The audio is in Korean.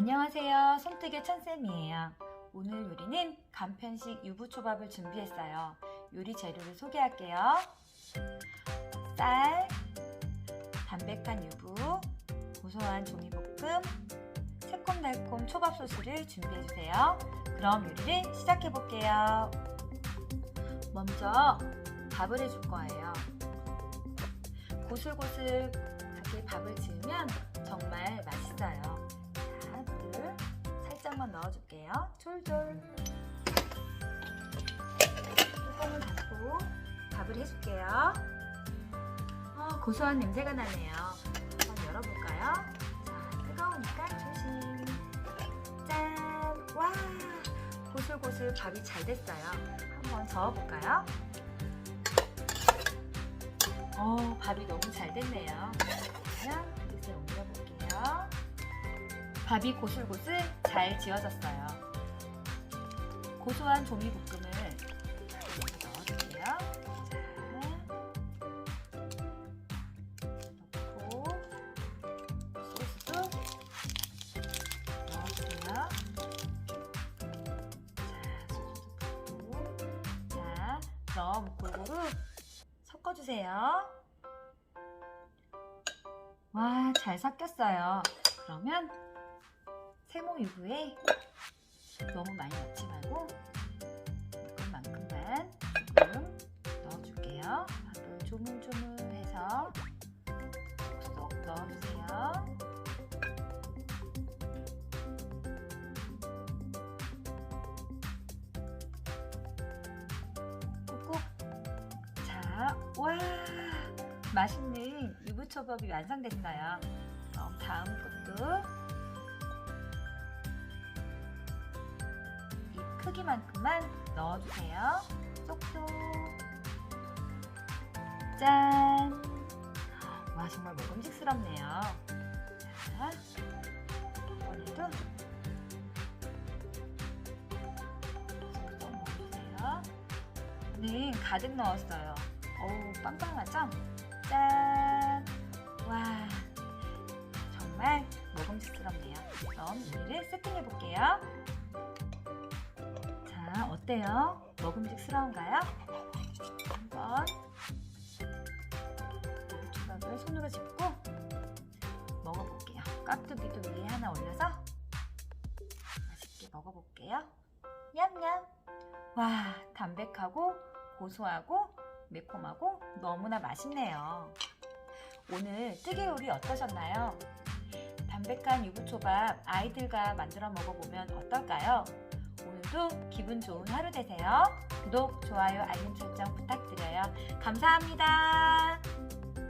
안녕하세요. 손뜨개 천쌤이에요. 오늘 요리는 간편식 유부초밥을 준비했어요. 요리 재료를 소개할게요. 쌀, 담백한 유부, 고소한 종이볶음, 새콤달콤 초밥 소스를 준비해주세요. 그럼 요리를 시작해볼게요. 먼저 밥을 해줄 거예요. 고슬고슬하게 밥을 지으면 정말 맛있어요. 살짝만 넣어줄게요. 졸졸. 뚜껑을 닫고 밥을 해줄게요. 어, 고소한 냄새가 나네요. 한번 열어볼까요? 자, 뜨거우니까 조심. 짠! 와! 고슬고슬 밥이 잘 됐어요. 한번 저어볼까요? 어, 밥이 너무 잘 됐네요. 그러면 그릇에 옮겨볼게요. 밥이 고슬고슬 잘 지어졌어요. 고소한 조미볶음을 넣어줄게요. 자, 넣고 소스도 넣어주세요. 자, 소스도 넣고 자, 그럼 골고루 섞어주세요. 와, 잘 섞였어요. 그러면 세모 유부에 너무 많이 넣지 말고 이것만큼만 조금 넣어줄게요. 밥을 조물조물해서 쏙 넣어주세요. 꾹꾹. 자, 와, 맛있는 유부초밥이 완성됐어요. 그럼 다음 것도 크기만큼만 넣어주세요. 쏙쏙. 짠. 와, 정말 먹음직스럽네요. 자, 이번에도 쏙쏙 넣어주세요. 네, 가득 넣었어요. 어우, 빵빵하죠? 짠! 와, 정말 먹음직스럽네요. 그럼 요리를 세팅해 볼게요. 자, 어때요? 먹음직스러운가요? 한번 초밥을 손으로 짚고 먹어볼게요. 깍두기도 위에 하나 올려서 맛있게 먹어볼게요. 냠냠! 와, 담백하고 고소하고 매콤하고 너무나 맛있네요. 오늘 뜨개 요리 어떠셨나요? 담백한 유부초밥 아이들과 만들어 먹어보면 어떨까요? 오늘도 기분 좋은 하루 되세요. 구독, 좋아요, 알림 설정 부탁드려요. 감사합니다.